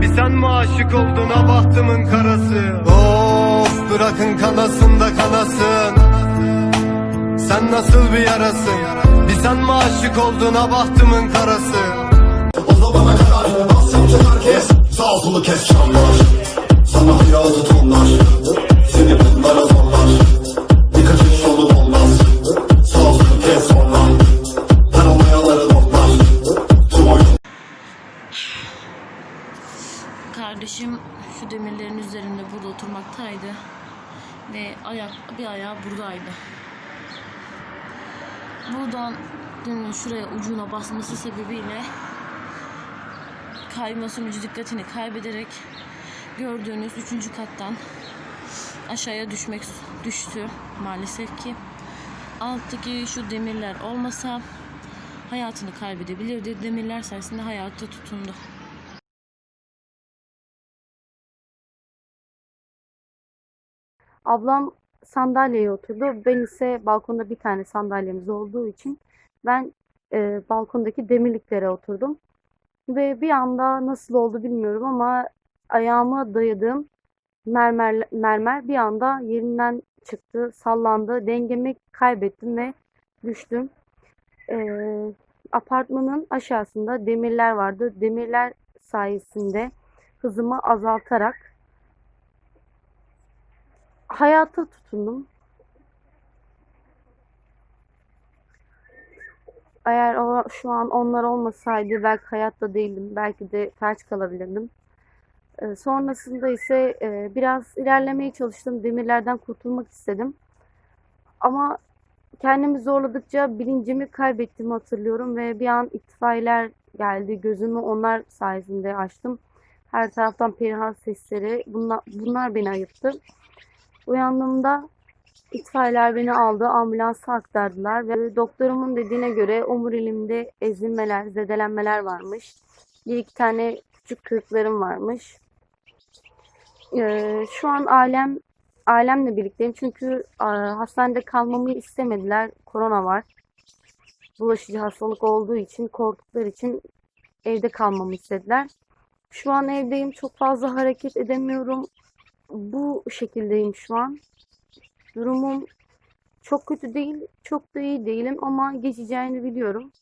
Bir sen mi aşık oldun ha bahtımın karası? Of bırakın kanasın da kanasın. Sen nasıl bir yarasın? Bir sen mi aşık oldun ha bahtımın karası? O zamana kadar az yapacak herkes Sağ solu kes çamlar. Sana hayatı Kardeşim şu demirlerin üzerinde burada oturmaktaydı. Ve ayak bir ayağı buradaydı. Buradan şuraya ucuna basması sebebiyle kayma sonucu dikkatini kaybederek gördüğünüz üçüncü kattan aşağıya düşmek düştü maalesef ki. Alttaki şu demirler olmasa hayatını kaybedebilirdi. Demirler sayesinde hayatta tutundu. Ablam sandalyeye oturdu. Ben ise balkonda bir tane sandalyemiz olduğu için ben e, balkondaki demirliklere oturdum. Ve bir anda nasıl oldu bilmiyorum ama ayağıma dayadığım mermer, mermer bir anda yerinden çıktı, sallandı. Dengemi kaybettim ve düştüm. E, apartmanın aşağısında demirler vardı. Demirler sayesinde hızımı azaltarak hayata tutundum. Eğer o, şu an onlar olmasaydı belki hayatta değildim. Belki de felç kalabilirdim. Ee, sonrasında ise e, biraz ilerlemeye çalıştım. Demirlerden kurtulmak istedim. Ama kendimi zorladıkça bilincimi kaybettiğimi hatırlıyorum ve bir an itfaiyeler geldi. Gözümü onlar sayesinde açtım. Her taraftan perihan sesleri. Bunlar, bunlar beni ayırttı. Uyandığımda itfaiyeler beni aldı, ambulansa aktardılar ve doktorumun dediğine göre omurilimde ezilmeler, zedelenmeler varmış. Bir iki tane küçük kırıklarım varmış. Ee, şu an ailem ailemle birlikteyim çünkü e, hastanede kalmamı istemediler. Korona var. Bulaşıcı hastalık olduğu için, korktukları için evde kalmamı istediler. Şu an evdeyim, çok fazla hareket edemiyorum bu şekildeyim şu an. Durumum çok kötü değil, çok da iyi değilim ama geçeceğini biliyorum.